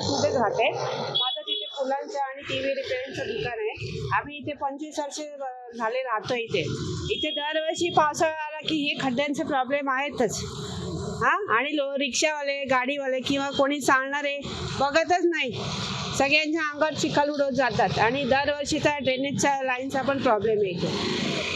राहते माझं तिथे फुलांचं आणि टी व्ही रिपेअरिंगचं दुकान आहे. आम्ही इथे पंचवीस वर्ष झाले राहतो इथे. इथे दरवर्षी पावसाळा आला की हे खड्ड्यांचे प्रॉब्लेम आहेतच. हां? आणि लो रिक्षावाले गाडीवाले किंवा कोणी चालणारे बघतच नाही. सगळ्यांच्या अंगात चिखल उडवत जातात. आणि दरवर्षीचा ड्रेनेजच्या लाईनचा पण प्रॉब्लेम येतो.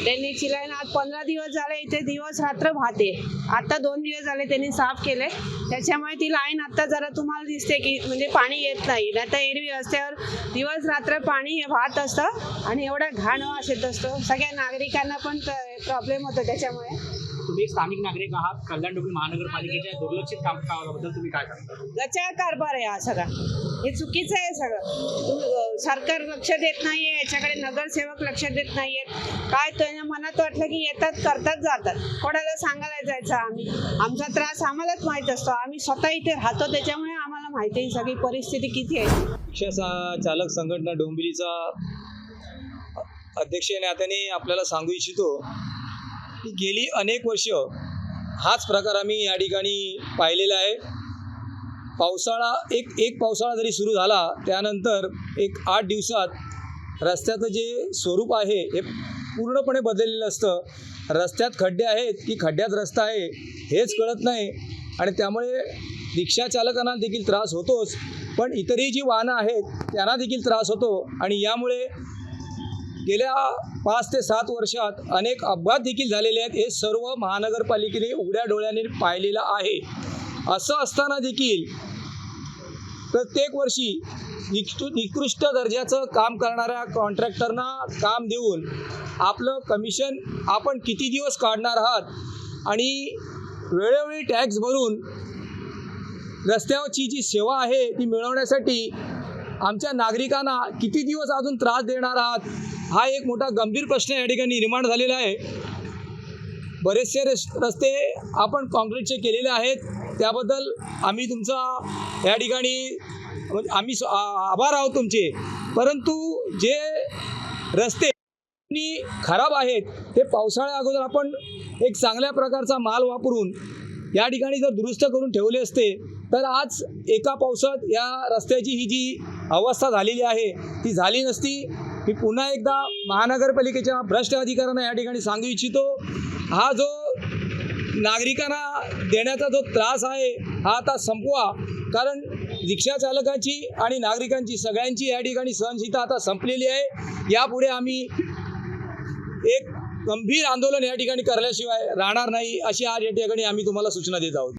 ड्रेनेजची लाईन आज पंधरा दिवस झाले इथे दिवस रात्र वाहते. आता दोन दिवस झाले त्यांनी साफ केले. त्याच्यामुळे ती लाईन आता जरा तुम्हाला दिसते की म्हणजे पाणी येत नाही. नाही तर एरवी रस्त्यावर दिवस रात्र पाणी वाहत असतं. आणि एवढा घाण वास येत असतो. सगळ्या नागरिकांना पण प्रॉब्लेम होतो त्याच्यामुळे. तुम्ही स्थानिक नागरिक आहात कल्याण डोंबिवली महानगरपालिकेच्या दुर्लक्षित कामकाजाबद्दल तुम्ही काय सांगता? गचा कारभार आहे हा सगळा. हे चुकीचं आहे सगळं. सरकार लक्ष देत नाहीये याच्याकडे नगरसेवक लक्ष देत नाहीयेत काय त्यांच्या मनात वाटलं की येतात करतात जातात. कोणाला सांगायला जायचं आम्ही? आमचा त्रास आम्हालाच माहीत असतो. आम्ही स्वतः इथे राहतो त्याच्यामुळे आम्हाला माहिती आहे ही सगळी परिस्थिती किती आहे. रिक्षा सा- चालक संघटना डोंबिवलीचा अध्यक्ष नात्याने आपल्याला सांगू इच्छितो गेली अनेक वर्ष हाच प्रकार आम्ही या ठिकाणी पाहिलेला आहे. पावसाळा एक एक पावसाळा जरी सुरू झाला त्यानंतर एक आठ दिवसात रस्त्याचं जे स्वरूप आहे हे पूर्णपणे बदललेलं असतं. रस्त्यात खड्डे आहेत की खड्ड्यात रस्ता आहे हेच कळत नाही. आणि त्यामुळे रिक्षा चालकांना देखील त्रास होतोच पण इतरही जी वाहनं आहेत त्यांना देखील त्रास होतो. आणि यामुळे गेल्या पाच ते सात वर्षात अनेक अपघात देखील झालेले आहेत. हे सर्व महानगरपालिकेने उघड्या डोळ्याने पाहिलेलं आहे. असं असताना देखील प्रत्येक वर्षी निकृ निकृष्ट दर्जाचं काम करणाऱ्या कॉन्ट्रॅक्टरना काम देऊन आपलं कमिशन आपण किती दिवस काढणार आहात आणि वेळोवेळी टॅक्स भरून रस्त्यावरची जी सेवा आहे ती मिळवण्यासाठी आमच्या नागरिकांना किती दिवस अजून त्रास देणार आहात? हा एक मोठा गंभीर प्रश्न या ठिकाणी निर्माण झालेला आहे. बरेचसे रस रस्ते आपण काँक्रीटचे केलेले आहेत. त्याबद्दल आम्ही तुमचा या ठिकाणी म्हणजे आम्ही आभार आहोत तुमचे. परंतु जे रस्ते खराब आहेत ते पावसाळ्या अगोदर आपण एक चांगल्या प्रकारचा माल वापरून या ठिकाणी जर दुरुस्त करून ठेवले असते तर आज एका पावसात या रस्त्याची ही जी अवस्था झालेली आहे ती झाली नसती. मी पुन्हा एकदा महानगरपालिकेच्या भ्रष्ट अधिकाऱ्यांना या ठिकाणी सांगू इच्छितो हा जो नागरिकांना देण्याचा जो त्रास आहे हा आता संपवा. कारण रिक्षा चालकांची आणि नागरिकांची सगळ्यांची या ठिकाणी सहनशीलता आता संपलेली आहे. यापुढे आम्ही एक गंभीर आंदोलन या ठिकाणी करल्याशिवाय राहणार नाही अशी आज या ठिकाणी आम्ही तुम्हाला सूचना देत आहोत.